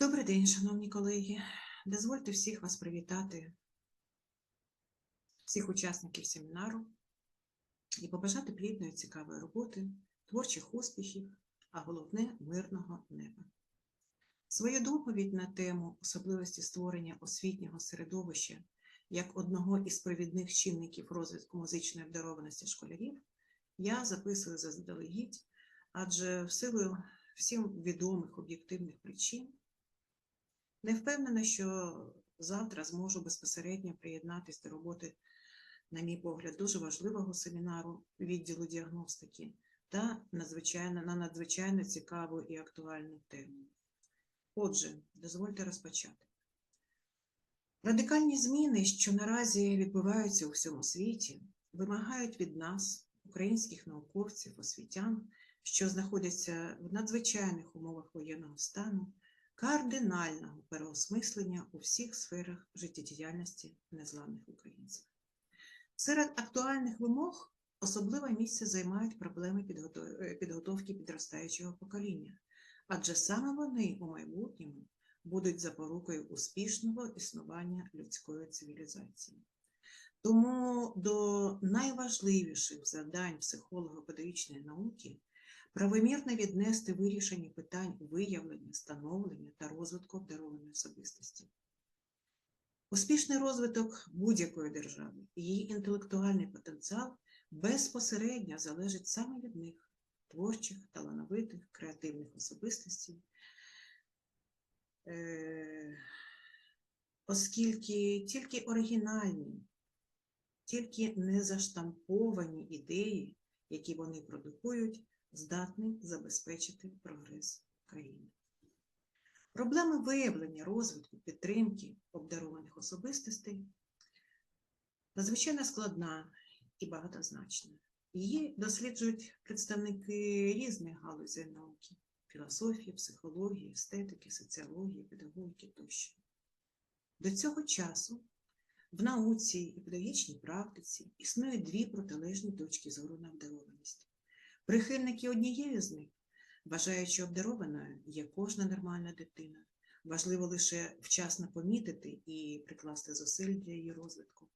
Добрий день, шановні колеги. Дозвольте всіх вас привітати, всіх учасників семінару і побажати плідної, цікавої роботи, творчих успіхів, а головне мирного неба. Свою доповідь на тему особливості створення освітнього середовища як одного із провідних чинників розвитку музичної обдарованості школярів я записую заздалегідь, адже в силу всім відомих об'єктивних причин не впевнена, що завтра зможу безпосередньо приєднатися до роботи, на мій погляд, дуже важливого семінару відділу діагностики та надзвичайно, на надзвичайно цікаву і актуальну тему. Отже, дозвольте розпочати. Радикальні зміни, що наразі відбуваються у всьому світі, вимагають від нас, українських науковців, освітян, що знаходяться в надзвичайних умовах воєнного стану, кардинального переосмислення у всіх сферах життєдіяльності незламних українців. Серед актуальних вимог особливе місце займають проблеми е, підготовки підростаючого покоління, адже саме вони у майбутньому будуть запорукою успішного існування людської цивілізації. Тому до найважливіших завдань психолого-педагогічної науки правомірно віднести вирішення питань виявлення, становлення та розвитку обдарованої особистості. Успішний розвиток будь-якої держави її інтелектуальний потенціал безпосередньо залежить саме від них, творчих, талановитих, креативних особистостей, Е, оскільки тільки оригінальні, тільки незаштамповані ідеї, які вони продукують, здатні забезпечити прогрес країни. Проблеми виявлення, розвитку, підтримки обдарованих особистостей надзвичайно складна і багатозначна. Її досліджують представники різних галузей науки філософії, психології, естетики, соціології, педагогіки тощо. До цього часу в науці і педагогічній практиці існують дві протилежні точки зору на обдарованість. Прихильники однієї з них вважають, що обдарованою є кожна нормальна дитина. Важливо лише вчасно помітити і прикласти зусиль для її розвитку.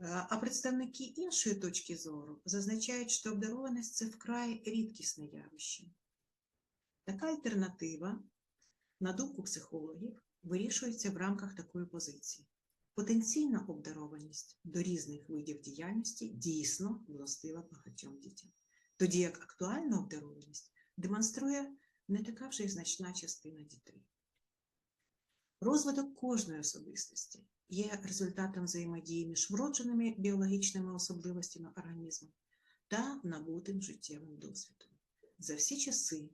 Е, А представники іншої точки зору зазначають, що обдарованість це вкрай рідкісне явище. Така альтернатива, на думку психологів, вирішується в рамках такої позиції. Потенційна обдарованість до різних видів діяльності дійсно властива багатьом дітям, тоді як актуальна обдарованість демонструє не така вже й значна частина дітей. Розвиток кожної особистості є результатом взаємодії між вродженими біологічними особливостями організму та набутим життєвим досвідом. За всі часи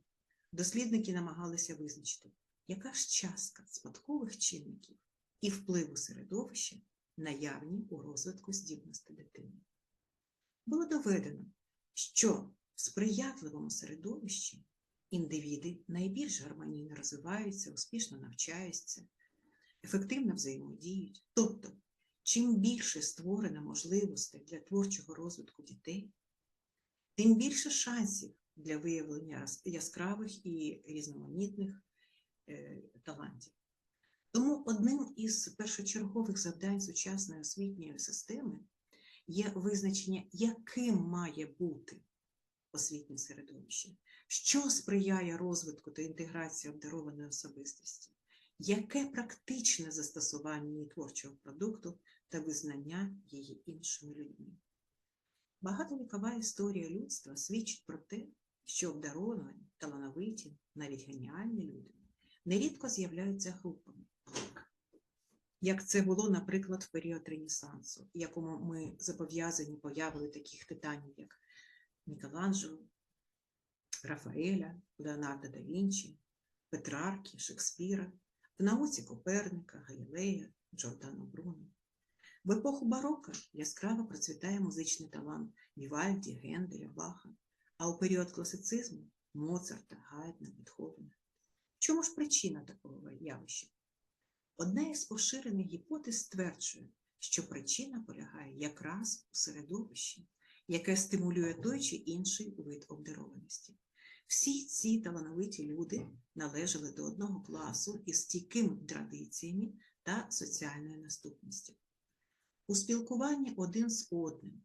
дослідники намагалися визначити, яка ж частка спадкових чинників і впливу середовища наявні у розвитку здібності дитини. Було доведено, що в сприятливому середовищі індивіди найбільш гармонійно розвиваються, успішно навчаються, ефективно взаємодіють. Тобто, чим більше створено можливостей для творчого розвитку дітей, тим більше шансів для виявлення яскравих і різноманітних е, талантів. Тому одним із першочергових завдань сучасної освітньої системи є визначення, яким має бути освітнє середовище, що сприяє розвитку та інтеграції обдарованої особистості, яке практичне застосування її творчого продукту та визнання її іншими людьми. Багатовікова історія людства свідчить про те, що обдаровані, талановиті, навіть геніальні люди нерідко з'являються групами, як це було, наприклад, в період Ренесансу, якому ми зобов'язані появили таких титанів, як Мікеланджело, Рафаеля, Леонардо да Вінчі, Петрарки, Шекспіра, в науці Коперника, Галілея, Джордано Бруно. В епоху барока яскраво процвітає музичний талант Вівальді, Генделя, Баха, а у період класицизму Моцарта, Гайдна, Бетховена. В чому ж причина такого явища? Одна із поширених гіпотез стверджує, що причина полягає якраз у середовищі, яке стимулює той чи інший вид обдарованості. Всі ці талановиті люди належали до одного класу із стійкими традиціями та соціальною наступністю. У спілкуванні один з одним,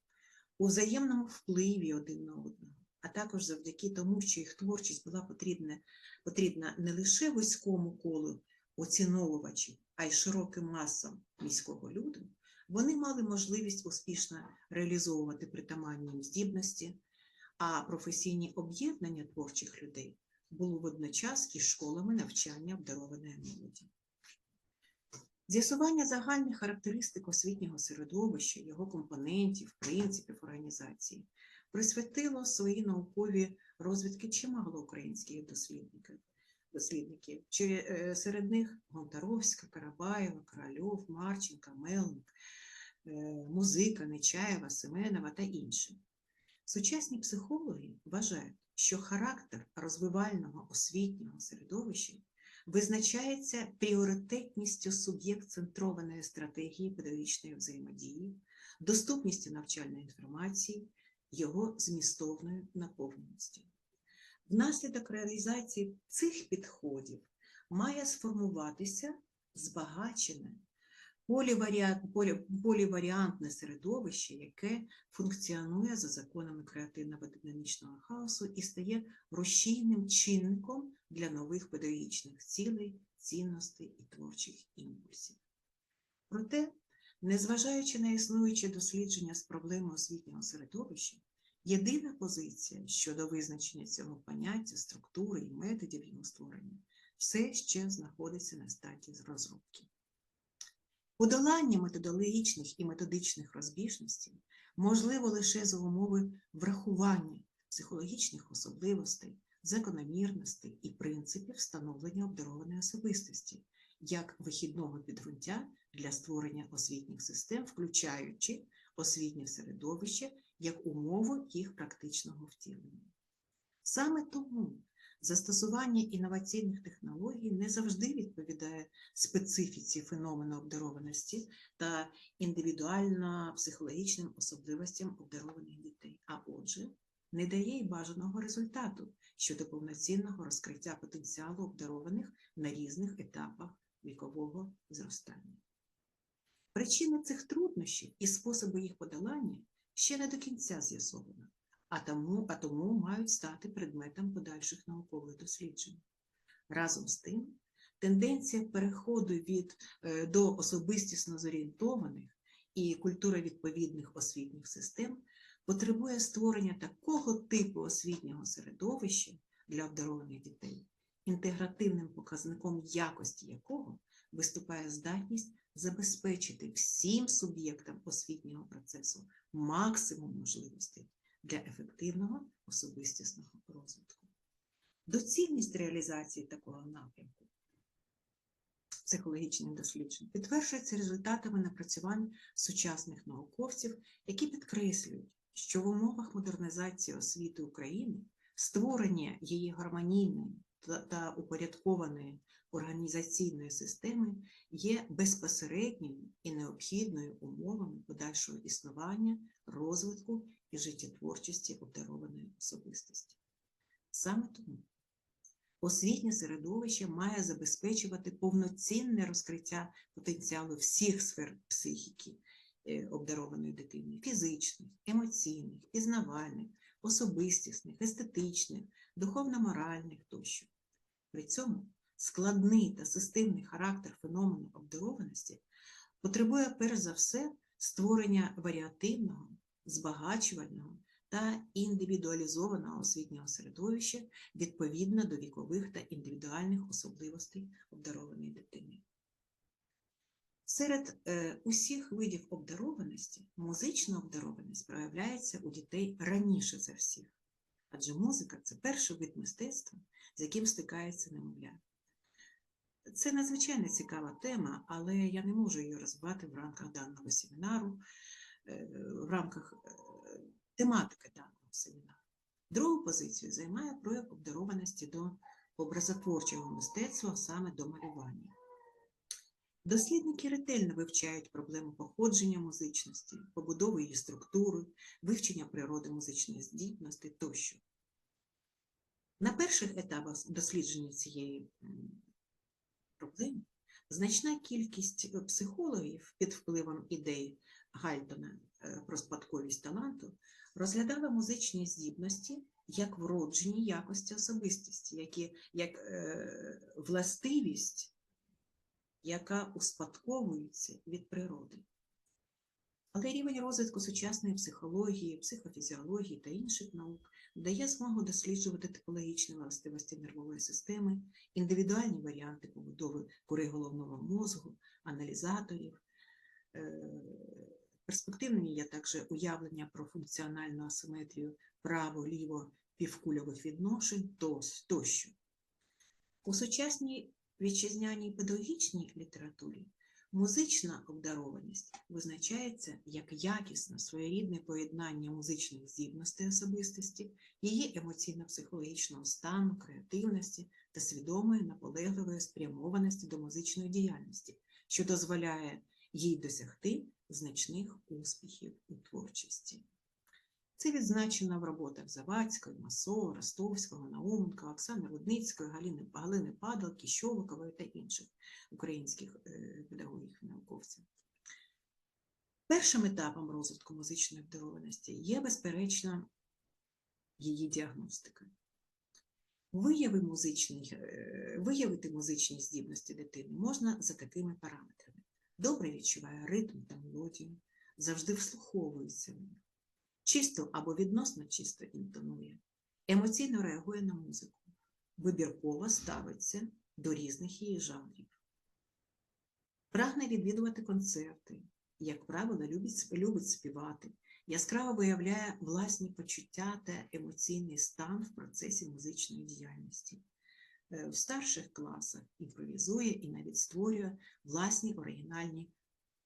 у взаємному впливі один на одного, а також завдяки тому, що їх творчість була потрібна, потрібна не лише вузькому колу оціновувачів, а й широким масам міського люду, вони мали можливість успішно реалізовувати притаманні здібності, а професійні об'єднання творчих людей було водночас із школами навчання обдарованої молоді. З'ясування загальних характеристик освітнього середовища, його компонентів, принципів організації присвятило свої наукові розвідки чимало українських дослідників. Дослідників. Е, Серед них Гонтаровська, Карабаєва, Корольов, Марченка, Мелник, е, Музика, Нечаєва, Семенова та інші. Сучасні психологи вважають, що характер розвивального освітнього середовища визначається пріоритетністю суб'єкт-центрованої стратегії педагогічної взаємодії, доступністю навчальної інформації, його змістовною наповненістю. Внаслідок реалізації цих підходів має сформуватися збагачене поліваріантне середовище, яке функціонує за законами креативного динамічного хаосу і стає рушійним чинником для нових педагогічних цілей, цінностей і творчих імпульсів. Проте, незважаючи на існуючі дослідження з проблеми освітнього середовища, єдина позиція щодо визначення цього поняття, структури і методів його створення все ще знаходиться на стадії розробки. Подолання методологічних і методичних розбіжностей можливо лише за умови врахування психологічних особливостей, закономірностей і принципів встановлення обдарованої особистості як вихідного підґрунтя для створення освітніх систем, включаючи освітнє середовище як умову їх практичного втілення. Саме тому Застосування інноваційних технологій не завжди відповідає специфіці феномену обдарованості та індивідуально-психологічним особливостям обдарованих дітей, а отже, не дає й бажаного результату щодо повноцінного розкриття потенціалу обдарованих на різних етапах вікового зростання. Причини цих труднощів і способи їх подолання ще не до кінця з'ясовано а тому, а тому мають стати предметом подальших наукових досліджень. Разом з тим, тенденція переходу від, е, до особистісно зорієнтованих і культуровідповідних освітніх систем потребує створення такого типу освітнього середовища для обдарованих дітей, інтегративним показником якості якого виступає здатність забезпечити всім суб'єктам освітнього процесу максимум можливостей для ефективного особистісного розвитку. Доцільність реалізації такого напрямку психологічних досліджень підтверджується результатами напрацювань сучасних науковців, які підкреслюють, що в умовах модернізації освіти України створення її гармонійної та упорядкованої організаційної системи є безпосередніми і необхідною умовами подальшого існування, розвитку і життєтворчості обдарованої особистості. Саме тому освітнє середовище має забезпечувати повноцінне розкриття потенціалу всіх сфер психіки е, обдарованої дитини фізичних, емоційних, пізнавальних, особистісних, естетичних, духовно-моральних тощо. При цьому складний та системний характер феномену обдарованості потребує перш за все створення варіативного, збагачувального та індивідуалізованого освітнього середовища відповідно до вікових та індивідуальних особливостей обдарованої дитини. Серед е, усіх видів обдарованості музична обдарованість проявляється у дітей раніше за всіх, адже музика це перший вид мистецтва, з яким стикається немовля. Це надзвичайно цікава тема, але я не можу її розвивати в рамках даного семінару, е, в рамках е, тематики даного семінару. Другу позицію займає прояв обдарованості до образотворчого мистецтва, саме до малювання. Дослідники ретельно вивчають проблему походження музичності, побудови її структури, вивчення природи музичної здібності тощо. На перших етапах дослідження цієї м, значна кількість е, психологів під впливом ідей Гальтона е, про спадковість таланту розглядала музичні здібності як вроджені якості особистості, які, як е, властивість, яка успадковується від природи. Але рівень розвитку сучасної психології, психофізіології та інших наук дає змогу досліджувати типологічні властивості нервової системи, індивідуальні варіанти побудови кори головного мозку, аналізаторів. Е, Перспективними є також уявлення про функціональну асиметрію право-ліво півкульових відношень тощо. У сучасній вітчизняній педагогічній літературі музична обдарованість визначається як якісне своєрідне поєднання музичних здібностей особистості, її емоційно-психологічного стану, креативності та свідомої наполегливої спрямованості до музичної діяльності, що дозволяє їй досягти значних успіхів у творчості. Це відзначено в роботах Завадської, Масо, Ростовського, Науменка, Оксани Рудницької, Галини, Галини Падалки, Щолокової та інших українських е, педагогів і науковців. Першим етапом розвитку музичної обдарованості є, безперечно, її діагностика. Вияви музичний, е, виявити музичні здібності дитини можна за такими параметрами. Добре відчуває ритм та мелодію, завжди вслуховується в них, чисто або відносно чисто інтонує, емоційно реагує на музику, вибірково ставиться до різних її жанрів. Прагне відвідувати концерти, як правило, любить, любить співати, яскраво виявляє власні почуття та емоційний стан в процесі музичної діяльності. Е, В старших класах імпровізує і навіть створює власні оригінальні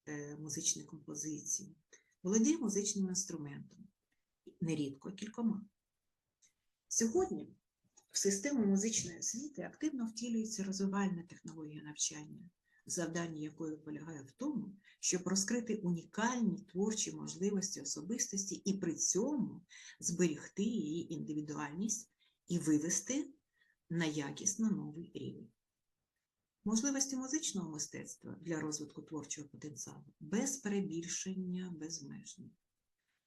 е, музичні композиції, володіє музичним інструментом, нерідко кількома. Сьогодні в систему музичної освіти активно втілюється розвивальна технологія навчання, завдання якої полягає в тому, щоб розкрити унікальні творчі можливості особистості і при цьому зберегти її індивідуальність і вивести на якісно новий рівень. Можливості музичного мистецтва для розвитку творчого потенціалу без перебільшення безмежні.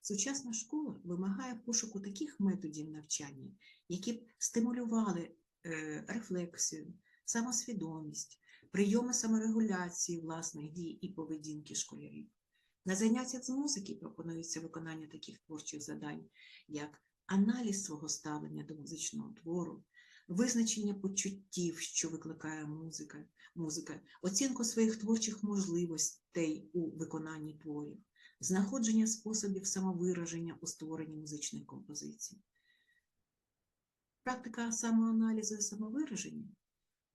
Сучасна школа вимагає пошуку таких методів навчання, які б стимулювали е, рефлексію, самосвідомість, прийоми саморегуляції власних дій і поведінки школярів. На заняттях з музики пропонується виконання таких творчих завдань, як аналіз свого ставлення до музичного твору, визначення почуттів, що викликає музика, музика, оцінку своїх творчих можливостей у виконанні творів, знаходження способів самовираження у створенні музичної композиції. Практика самоаналізу і самовираження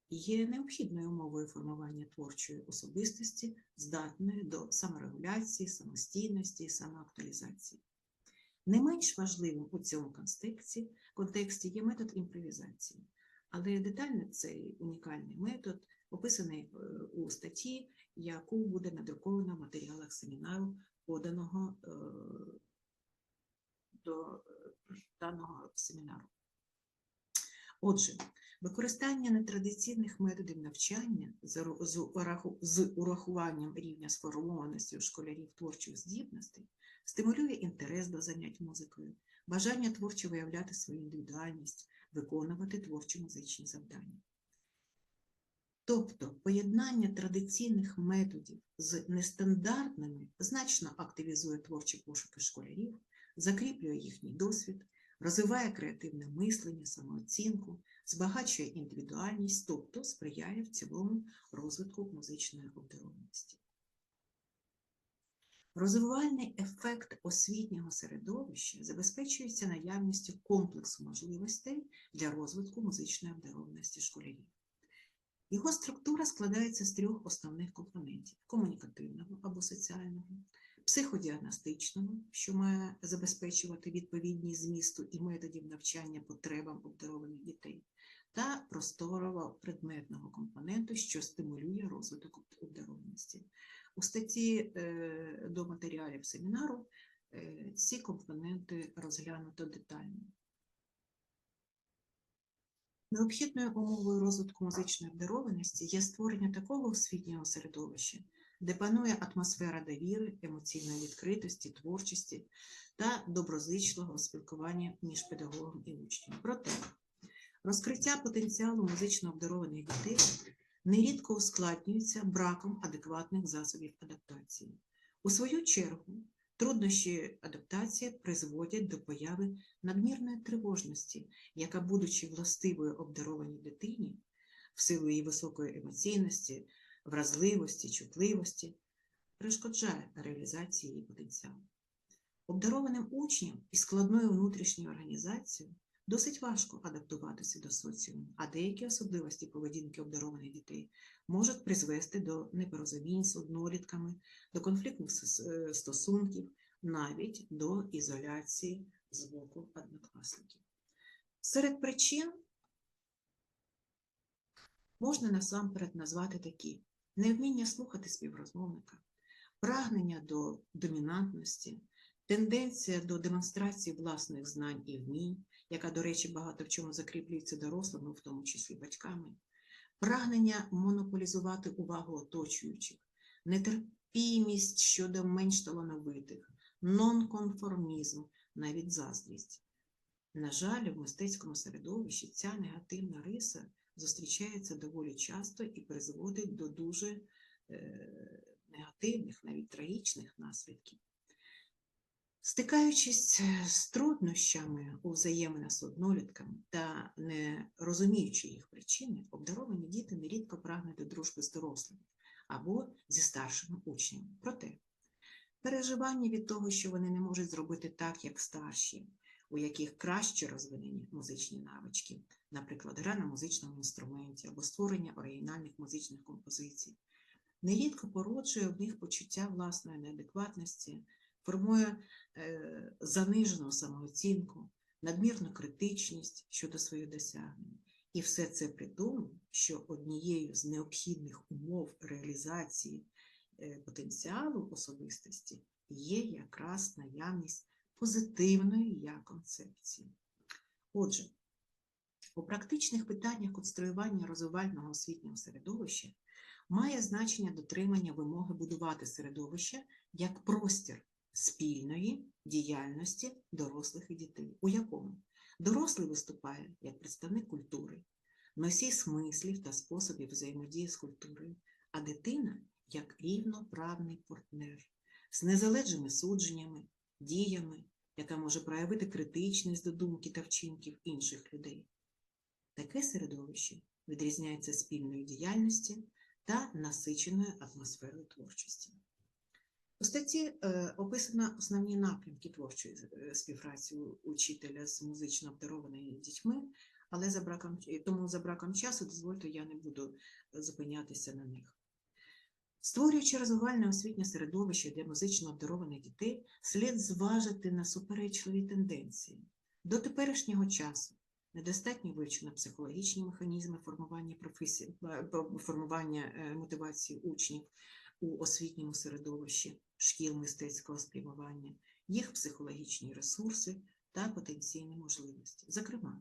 є необхідною умовою формування творчої особистості, здатної до саморегуляції, самостійності і самоактуалізації. Не менш важливим у цьому контексті, контексті є метод імпровізації, але детально цей унікальний метод описаний е, у статті, яку буде надруковано в матеріалах семінару, поданого е, до е, даного семінару. Отже, використання нетрадиційних методів навчання з урахуванням рівня сформованості у школярів творчих здібностей стимулює інтерес до занять музикою, бажання творчо виявляти свою індивідуальність, виконувати творчі музичні завдання. Тобто поєднання традиційних методів з нестандартними значно активізує творчі пошуки школярів, закріплює їхній досвід, розвиває креативне мислення, самооцінку, збагачує індивідуальність, тобто сприяє в цілому розвитку музичної обдарованості. Розвивальний ефект освітнього середовища забезпечується наявністю комплексу можливостей для розвитку музичної обдарованості школярів. Його структура складається з трьох основних компонентів: комунікативного або соціального, психодіагностичного, що має забезпечувати відповідність змісту і методів навчання потребам обдарованих дітей, та просторово-предметного компоненту, що стимулює розвиток обдарованості. У статті е, до матеріалів семінару е, ці компоненти розглянуто детально. Необхідною умовою розвитку музичної обдарованості є створення такого освітнього середовища, де панує атмосфера довіри, емоційної відкритості, творчості та доброзичливого спілкування між педагогом і учнем. Проте розкриття потенціалу музично обдарованих дітей нерідко ускладнюється браком адекватних засобів адаптації. У свою чергу, труднощі адаптації призводять до появи надмірної тривожності, яка, будучи властивою обдарованій дитині, в силу її високої емоційності, вразливості, чутливості, перешкоджає реалізації її потенціалу. Обдарованим учням і складною внутрішньою організацією досить важко адаптуватися до соціуму, а деякі особливості поведінки обдарованих дітей можуть призвести до непорозумінь з однолітками, до конфліктних е, стосунків, навіть до ізоляції з боку однокласників. Серед причин можна насамперед назвати такі: невміння слухати співрозмовника, прагнення до домінантності, тенденція до демонстрації власних знань і вмінь, яка, до речі, багато в чому закріплюється дорослими, в тому числі батьками, прагнення монополізувати увагу оточуючих, нетерпімість щодо менш талановитих, нонконформізм, навіть заздрість. На жаль, в мистецькому середовищі ця негативна риса зустрічається доволі часто і призводить до дуже е, негативних, навіть трагічних наслідків. Стикаючись е, з труднощами у взаєминах з однолітками та не розуміючи їх причини, обдаровані діти нерідко прагнуть до дружби з дорослими або зі старшими учнями. Проте переживання від того, що вони не можуть зробити так, як старші, у яких краще розвинені музичні навички, наприклад, гра на музичному інструменті або створення оригінальних музичних композицій, нерідко породжує в них почуття власної неадекватності, формує е, занижену самооцінку, надмірну критичність щодо своїх досягнень. І все це при тому, що однією з необхідних умов реалізації е, потенціалу особистості є якраз наявність позитивної я концепції. Отже, у практичних питаннях конструювання розвивального освітнього середовища має значення дотримання вимоги будувати середовище як простір спільної діяльності дорослих і дітей, у якому дорослий виступає як представник культури, носій смислів та способів взаємодії з культурою, а дитина як рівноправний партнер з незалежними судженнями, діями, яка може проявити критичність до думки та вчинків інших людей. Таке середовище відрізняється спільною діяльністю та насиченою атмосферою творчості. У статті е, описано основні напрямки творчої е, співпраці учителя з музично обдарованими дітьми, але за браком, тому за браком часу, дозвольте, я не буду зупинятися на них. Створюючи розвивальне освітнє середовище для музично обдарованих дітей, слід зважити на суперечливі тенденції. До теперішнього часу недостатньо вивчено психологічні механізми формування професії, е, формування е, мотивації учнів у освітньому середовищі шкіл мистецького спрямування, їх психологічні ресурси та потенційні можливості. Зокрема,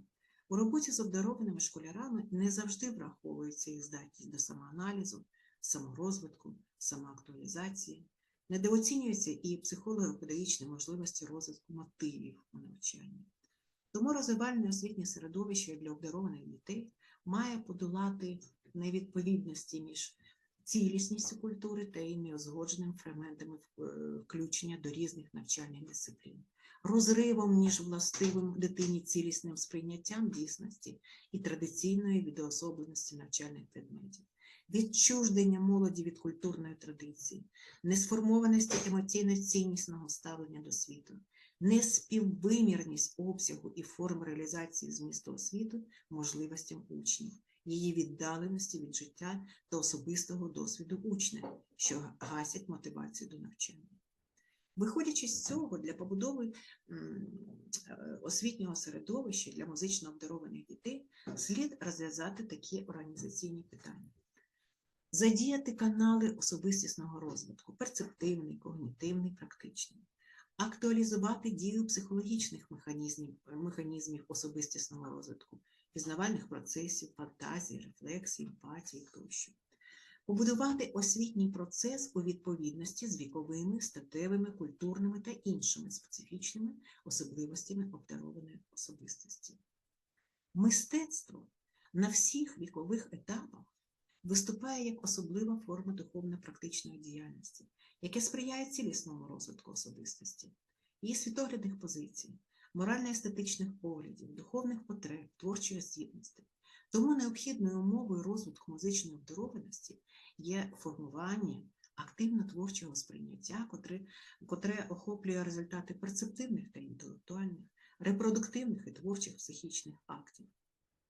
у роботі з обдарованими школярами не завжди враховується їх здатність до самоаналізу, саморозвитку, самоактуалізації, недооцінюються і психолого-педагогічні можливості розвитку мотивів у навчанні. Тому розвивальне освітнє середовище для обдарованих дітей має подолати невідповідності між цілісністю культури та її неузгодженими фрагментами е, включення до різних навчальних дисциплін, розривом між властивим дитині цілісним сприйняттям дійсності і традиційної відоособленості навчальних предметів, відчуждення молоді від культурної традиції, несформованості емоційно-ціннісного ставлення до світу, неспіввимірність обсягу і форм реалізації змісту освіту можливостям учнів, її віддаленості від життя та особистого досвіду учня, що гасять мотивацію до навчання. Виходячи з цього, для побудови е, освітнього середовища для музично обдарованих дітей слід розв'язати такі організаційні питання. Задіяти канали особистісного розвитку, перцептивний, когнітивний, практичний, актуалізувати дію психологічних механізмів, механізмів особистісного розвитку, пізнавальних процесів, фантазії, рефлексії, емпатії тощо. Побудувати освітній процес у відповідності з віковими, статевими, культурними та іншими специфічними особливостями обдарованої особистості. Мистецтво на всіх вікових етапах виступає як особлива форма духовно-практичної діяльності, яке сприяє цілісному розвитку особистості, її світоглядних позицій, морально-естетичних поглядів, духовних потреб, творчої здібності. Тому необхідною умовою розвитку музичної обдарованості є формування активно-творчого сприйняття, котре, котре охоплює результати перцептивних та інтелектуальних, репродуктивних і творчих психічних актів.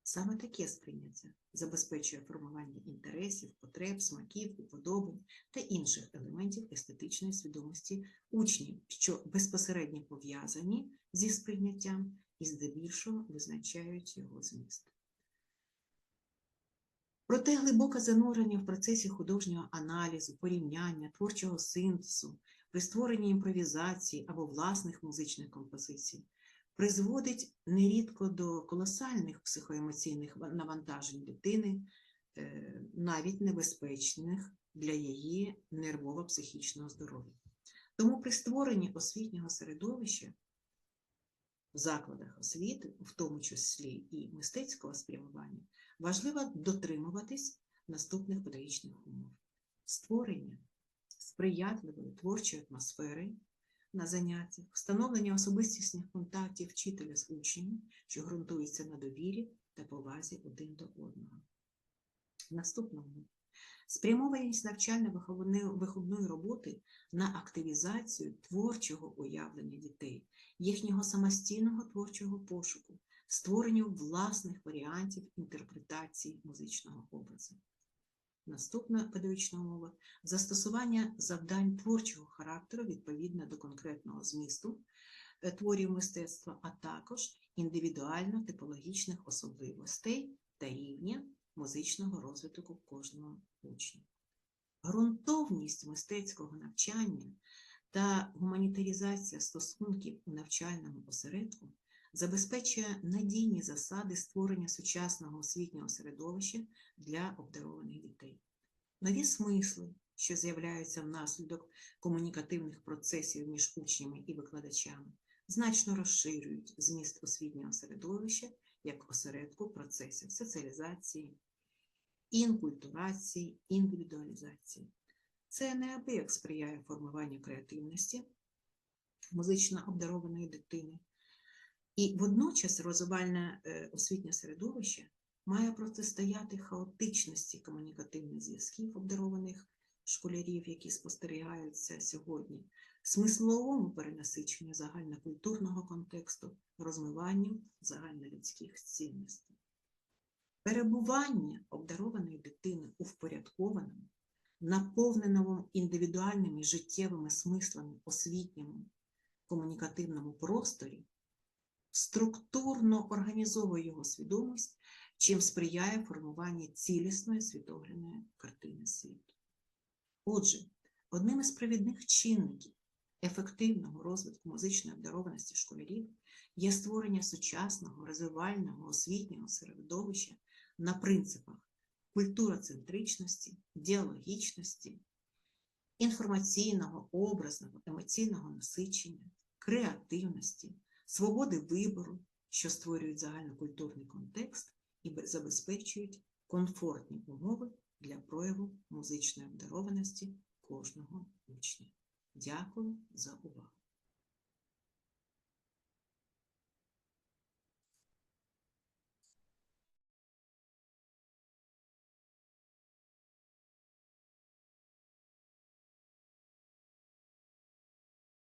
Саме таке сприйняття забезпечує формування інтересів, потреб, смаків, уподобань та інших елементів естетичної свідомості учнів, що безпосередньо пов'язані зі сприйняттям і здебільшого визначають його зміст. Проте глибоке занурення в процесі художнього аналізу, порівняння, творчого синтезу, при створенні імпровізації або власних музичних композицій призводить нерідко до колосальних психоемоційних навантажень дитини, е, навіть небезпечних для її нервово-психічного здоров'я. Тому при створенні освітнього середовища в закладах освіти, в тому числі і мистецького спрямування, важливо дотримуватись наступних педагогічних умов: створення сприятливої творчої атмосфери на заняттях, встановлення особистісних контактів вчителя з учнями, що ґрунтується на довірі та повазі один до одного. Наступному спрямованість навчально-виховної роботи на активізацію творчого уявлення дітей, їхнього самостійного творчого пошуку, створенню власних варіантів інтерпретації музичного образу. Наступна педагогічна умова застосування завдань творчого характеру відповідно до конкретного змісту е, творів мистецтва, а також індивідуально-типологічних особливостей та рівня музичного розвитку кожного учня. Грунтовність мистецького навчання та гуманітарізація стосунків у навчальному осередку забезпечує надійні засади створення сучасного освітнього середовища для обдарованих дітей. Нові смисли, що з'являються внаслідок комунікативних процесів між учнями і викладачами, значно розширюють зміст освітнього середовища як осередку процесів соціалізації, інкультурації, індивідуалізації. Це неабияк сприяє формуванню креативності музично обдарованої дитини, і водночас розвивальне е, освітнє середовище має протистояти хаотичності комунікативних зв'язків обдарованих школярів, які спостерігаються сьогодні, смисловому перенасиченню загальнокультурного контексту, розмиванню загальнолюдських цінностей. Перебування обдарованої дитини у впорядкованому, наповненому індивідуальними життєвими смислами освітньому комунікативному просторі структурно організовує його свідомість, чим сприяє формуванню цілісної світоглядної картини світу. Отже, одним із провідних чинників ефективного розвитку музичної обдарованості школярів є створення сучасного розвивального освітнього середовища на принципах культуроцентричності, діалогічності, інформаційного, образного, емоційного насичення, креативності, свободи вибору, що створюють загальнокультурний контекст і забезпечують комфортні умови для прояву музичної обдарованості кожного учня. Дякую за увагу!